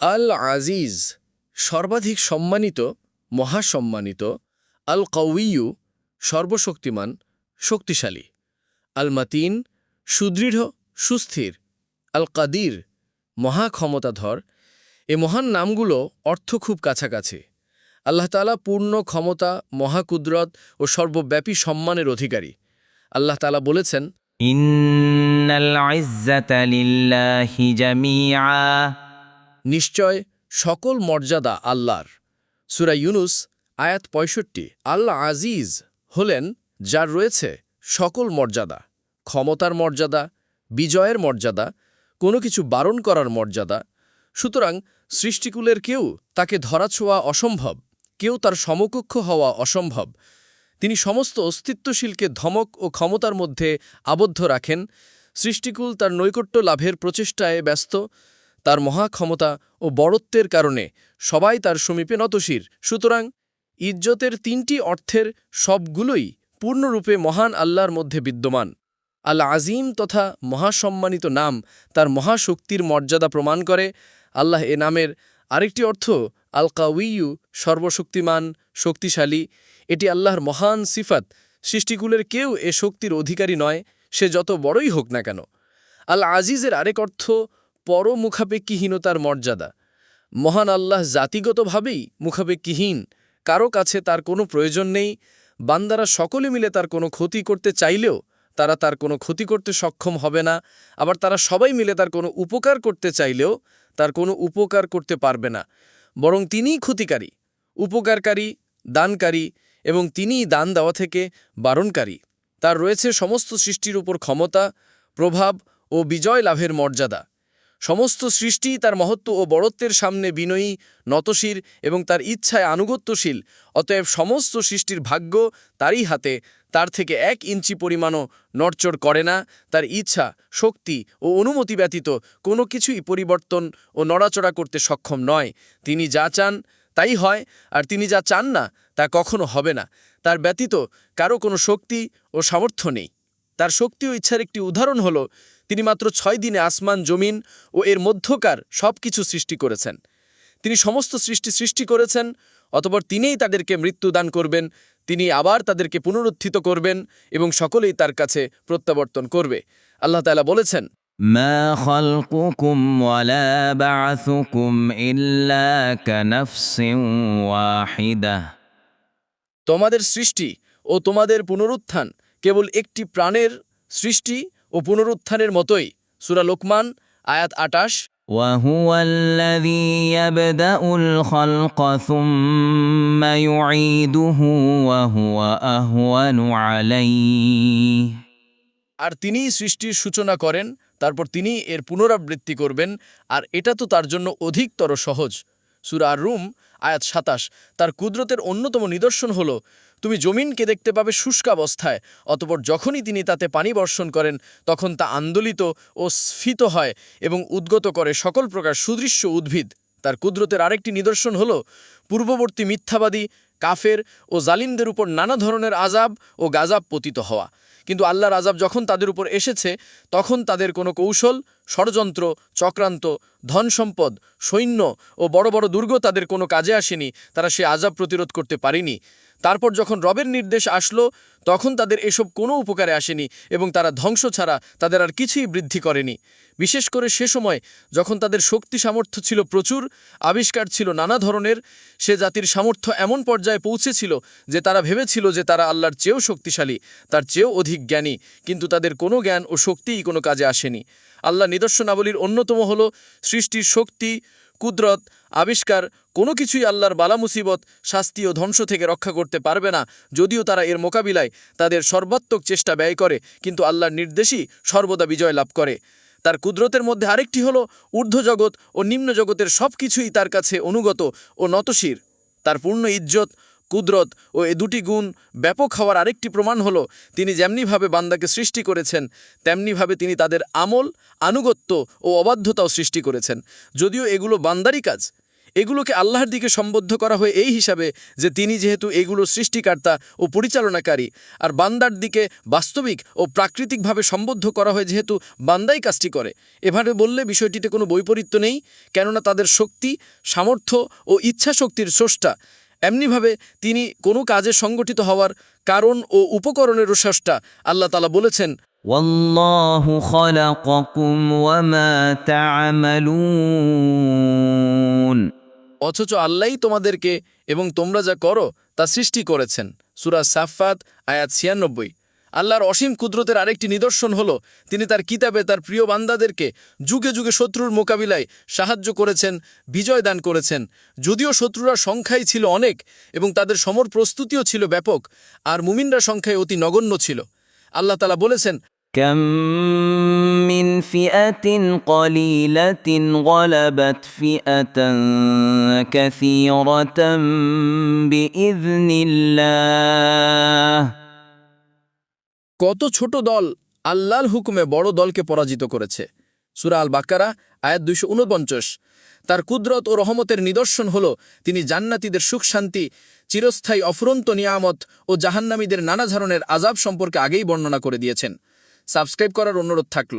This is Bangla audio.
আল আজিজ সর্বাধিক সম্মানিত, মহাসম্মানিত আল কৌইউ সর্বশক্তিমান, শক্তিশালী। আল মাতিন সুদৃঢ়, সুস্থির। আল কাদির মহাক্ষমতাধর। এ মহান নামগুলো অর্থ খুব কাছাকাছি। আল্লাহতালা পূর্ণ ক্ষমতা, মহাকুদরত ও সর্বব্যাপী সম্মানের অধিকারী। আল্লাহ তালা বলেছেন ইন্নাল আইজ্জাতালিল্লাহি জামিআ। নিশ্চয় সকল মর্যাদা আল্লাহর। সুরা ইউনুস, আয়াত পঁয়ষট্টি। আল্লাহ আজিজ হলেন যার রয়েছে সকল মর্যাদা, ক্ষমতার মর্যাদা, বিজয়ের মর্যাদা, কোনো কিছু বারণ করার মর্যাদা। সুতরাং সৃষ্টিকুলের কেউ তাকে ধরাছোঁয়া অসম্ভব, কেউ তার সমকক্ষ হওয়া অসম্ভব। তিনি সমস্ত অস্তিত্বশীলকে ধমক ও ক্ষমতার মধ্যে আবদ্ধ রাখেন। সৃষ্টিকুল তার নৈকট্য লাভের প্রচেষ্টায় ব্যস্ত। তার মহাক্ষমতা ও বড়ত্বের কারণে সবাই তার সমীপে নতশির। সুতরাং ইজ্জতের তিনটি অর্থের সবগুলোই পূর্ণরূপে মহান আল্লাহর মধ্যে বিদ্যমান। আল আজিম তথা মহাসম্মানিত নাম তার মহাশক্তির মর্যাদা প্রমাণ করে। আল্লাহ এ নামের আরেকটি অর্থ আল কাউইয়ু সর্বশক্তিমান, শক্তিশালী। এটি আল্লাহর মহান সিফাত। সৃষ্টিকুলের কেউ এ শক্তির অধিকারী নয়, সে যত বড়ই হোক না কেন। আল আজিজের আরেক অর্থ পরমুখাপেক্ষীহীনতার মর্যাদা। মহান আল্লাহ জাতিগতভাবেই মুখাপেক্ষীহীন, কারও কাছে তার কোনো প্রয়োজন নেই, বান্দারা সকলে মিলে তার কোনো ক্ষতি করতে চাইলেও তারা তার কোনো ক্ষতি করতে সক্ষম হবে না, আবার তারা সবাই মিলে তার কোনো উপকার করতে চাইলেও তার কোনো উপকার করতে পারবে না। বরং তিনিই ক্ষতিকারী, উপকারকারী, দানকারী এবং তিনিই দান দেওয়া থেকে বারণকারী। তার রয়েছে সমস্ত সৃষ্টির উপর ক্ষমতা, প্রভাব ও বিজয় লাভের মর্যাদা। সমস্ত সৃষ্টি তার মহত্ব ও বড়ত্বের সামনে বিনয়ী নতশির এবং তার ইচ্ছায় আনুগত্যশীল। অতএব সমস্ত সৃষ্টির ভাগ্য তারই হাতে, তার থেকে এক ইঞ্চি পরিমাণও নড়চড় করে না। তার ইচ্ছা, শক্তি ও অনুমতি ব্যতীত কোনো কিছুই পরিবর্তন ও নড়াচড়া করতে সক্ষম নয়। তিনি যা চান তাই হয়, আর তিনি যা চান না তা কখনো হবে না। তার ব্যতীত কারও কোনো শক্তি ও সামর্থ্য নেই। তার শক্তি ও ইচ্ছার একটি উদাহরণ হল তিনি মাত্র ছয় দিনে আসমান জমিন ও এর মধ্যকার সব কিছু সৃষ্টি করেছেন তিনি সমস্ত সৃষ্টি সৃষ্টি করেছেন অতপর তিনিই তাদেরকে মৃত্যুদান করবেন তিনি আবার তাদেরকে পুনরুত্থিত করবেন এবং সকলেই তার কাছে প্রত্যাবর্তন করবে আল্লাহ তাআলা বলেছেন ما خلقكم ولا بعثكم إلا كنفس واحدة তোমাদের সৃষ্টি ও তোমাদের পুনরুত্থান কেবল একটি প্রাণের সৃষ্টি ও পুনরুত্থানের মতোই সুরা লোকমান আয়াত আটাশ وهو الذي يبدأ الخلق ثم يعيده وهو أهون عليه আর তিনিই সৃষ্টির সূচনা করেন তারপর তিনি এর পুনরাবৃত্তি করবেন আর এটা তো তার জন্য অধিকতর সহজ সুরা আর রুম আয়াত সাতাশ। তার কুদরতের অন্যতম নিদর্শন হল, তুমি জমিনকে দেখতে পাবে শুষ্কাবস্থায় অতপর যখনই তিনি তাতে পানি বর্ষণ করেন, তখন তা আন্দোলিত ও স্ফীত হয় এবং উদ্গত করে সকল প্রকার সুদৃশ্য উদ্ভিদ। তার কুদরতের আরেকটি নিদর্শন হল, পূর্ববর্তী মিথ্যাবাদী, কাফের ও জালিমদের উপর নানা ধরনের আজাব ও গাজাব পতিত হওয়া। কিন্তু আল্লাহর আজাব যখন তাদের উপর এসেছে, তখন তাদের কোনো কৌশল, ষড়যন্ত্র, চক্রান্ত, ধন সম্পদ, সৈন্য ও বড় বড় দুর্গ তাদের কোনো কাজে আসেনি। তারা সে আজাব প্রতিরোধ করতে পারেনি। তারপর যখন রবের নির্দেশ আসলো, তখন তাদের এসব কোনো উপকারে আসেনি এবং তারা ধ্বংস ছাড়া তাদের আর কিছুই বৃদ্ধি করেনি। বিশেষ করে সে সময় যখন তাদের শক্তি সামর্থ্য ছিল প্রচুর, আবিষ্কার ছিল নানা ধরনের, সে জাতির সামর্থ্য এমন পর্যায়ে পৌঁছেছিল যে তারা ভেবেছিল যে তারা আল্লাহর চেয়েও শক্তিশালী, তার চেয়েও অধিক জ্ঞানী, কিন্তু তাদের কোনো জ্ঞান ও শক্তিই কোনো কাজে আসেনি। আল্লাহ নিদর্শনাবলীর অন্যতম হল সৃষ্টির শক্তি কুদরত, আবিষ্কার, কোনো কিছুই আল্লাহর বালা মুসিবত, শাস্তি ও ধ্বংস থেকে রক্ষা করতে পারবে না। যদিও তারা এর মোকাবিলায় তাদের সর্বাত্মক চেষ্টা ব্যয় করে, কিন্তু আল্লাহর নির্দেশই সর্বদা বিজয় লাভ করে। তার কুদরতের মধ্যে আরেকটি হল, ঊর্ধ্বজগৎ ও নিম্ন জগতের সব কিছুই তার কাছে অনুগত ও নতশির তার পূর্ণ ইজ্জত কুদরত ও এ দুটি গুণ ব্যাপক হওয়ার আরেকটি প্রমাণ হলো, তিনি যেমনিভাবে বান্দাকে সৃষ্টি করেছেন, তেমনিভাবে তিনি তাদের আমল, আনুগত্য ও অবাধ্যতাও সৃষ্টি করেছেন। যদিও এগুলো বান্দারই কাজ, এগুলোকে আল্লাহর দিকে সম্বদ্ধ করা হয় এই হিসাবে যে তিনি যেহেতু এগুলো সৃষ্টিকর্তা ও পরিচালনাকারী, আর বান্দার দিকে বাস্তবিক ও প্রাকৃতিকভাবে সম্বদ্ধ করা হয় যেহেতু বান্দাই কাজটি করে। এভাবে বললে বিষয়টিতে কোনো বৈপরীত্য নেই, কেননা তাদের শক্তি, সামর্থ্য ও ইচ্ছা শক্তির স্রষ্টা এমনিভাবে তিনি কোনো কাজে সংগঠিত হওয়ার কারণ ও উপকরণের শেষটা আল্লাহ তালা বলেছেন অথচ আল্লাহ তোমাদেরকে এবং তোমরা যা করো তা সৃষ্টি করেছেন। সুরা সাফাত আয়াত ছিয়ানব্বই। আল্লাহর অসীম কুদরতের আরেকটি নিদর্শন হল তিনি তার কিতাবে তার প্রিয় বান্দাদেরকে যুগে যুগে শত্রুর মোকাবিলায় সাহায্য করেছেন বিজয় দান করেছেন যদিও শত্রুরা সংখ্যাই ছিল অনেক এবং তাদের সমর প্রস্তুতিও ছিল ব্যাপক আর মুমিনরা সংখ্যায় অতি নগণ্য ছিল আল্লাহ তালা বলেছেন كم من فئة قليلة غلبت فئة كثيرة بإذن الله কত ছোট দল আল্লাহর হুকুমে বড় দলকে পরাজিত করেছে। সুরা আল বাক্কারা আয়াত দুইশো উনপঞ্চাশ তার কুদরত ও রহমতের নিদর্শন হল তিনি জান্নাতিদের সুখ শান্তি, চিরস্থায়ী অফুরন্ত নিয়ামত ও জাহান্নামীদের নানা ধরনের আজাব সম্পর্কে আগেই বর্ণনা করে দিয়েছেন। সাবস্ক্রাইব করার অনুরোধ থাকল।